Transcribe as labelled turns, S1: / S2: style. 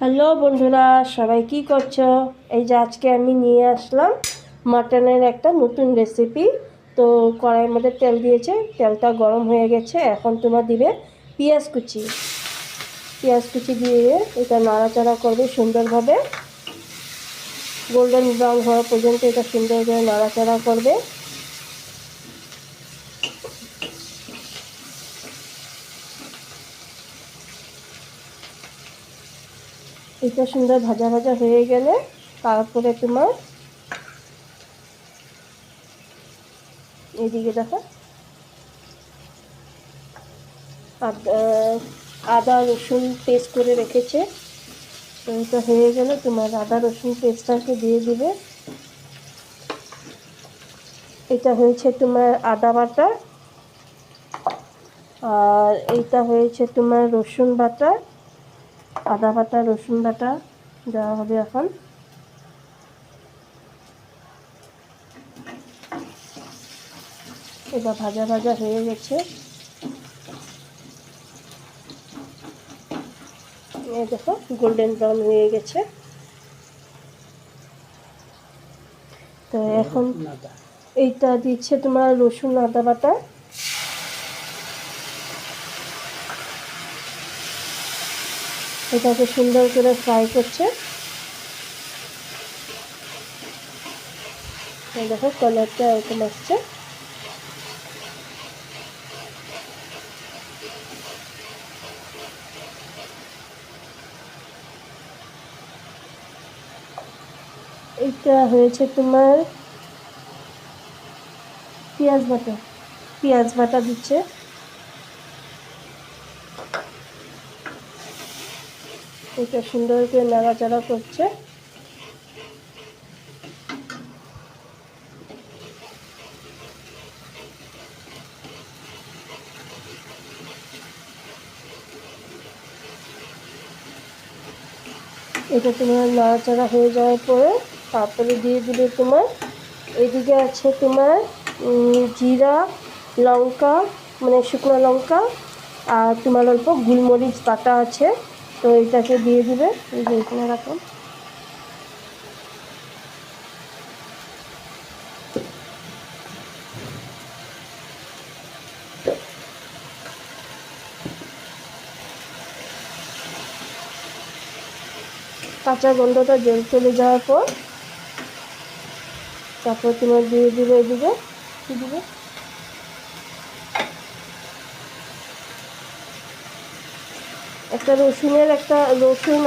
S1: Hello বন্ধুরা, সবাই কি করছ? এই যে আজকে আমি নিয়ে আসলাম মাটনের একটা নতুন রেসিপি তো কড়াইয়ের মধ্যে তেল দিয়েছে, তেলটা গরম হয়ে গেছে, এখন তোমার দিবে পেঁয়াজ কুচি। পেঁয়াজ কুচি দিয়ে এটা নাড়াচাড়া করবে সুন্দরভাবে। গোল্ডেন ব্রাউন হওয়া পর্যন্ত এটা সুন্দর করে নাড়াচাড়া করবে। এটা সুন্দর ভাজা ভাজা হয়ে গেলে তারপরে তোমার এদিকে দেখো। আদা রসুন পেস্ট করে রেখেছে। এটা হয়ে গেলে তোমার আদা, রসুন পেস্টটাকে দিয়ে দিবে। এটা হয়েছে তোমার আদা বাটা। আর এইটা হয়েছে তোমার রসুন বাটা। আদা বাটা রসুন বাটা দেওয়া হবে এখন। এটা ভাজা ভাজা হয়ে গেছে। দেখো গোল্ডেন ব্রাউন হয়ে গেছে। তো এখন এইটা দিচ্ছে তোমার রসুন আদা বাটা। এটাকে সুন্দর করে ফ্রাই করছে। দেখো কালারটা এরকম আসছে। এটা হয়েছে তোমার পেঁয়াজ বাটা। পেঁয়াজ বাটা দিচ্ছে। এটা সুন্দর করে নাড়াচাড়া করছে। এটা তোমার নাড়াচাড়া হয়ে যাওয়ার পরে তারপরে দিয়ে দিলে তোমার, এদিকে আছে তোমার জিরা, লঙ্কা মানে শুকনো লঙ্কা আর তোমার অল্প গুলমরিচ বাটা আছে। তো এটাকে দিয়ে দিবে, এই যে এখানে রাখুন কাঁচা গন্ধটা জল চলে যাওয়ার পর তারপর তোমার দিয়ে দিবে, এদিকে কী দিবে? একটা রসুনের একটা রসুন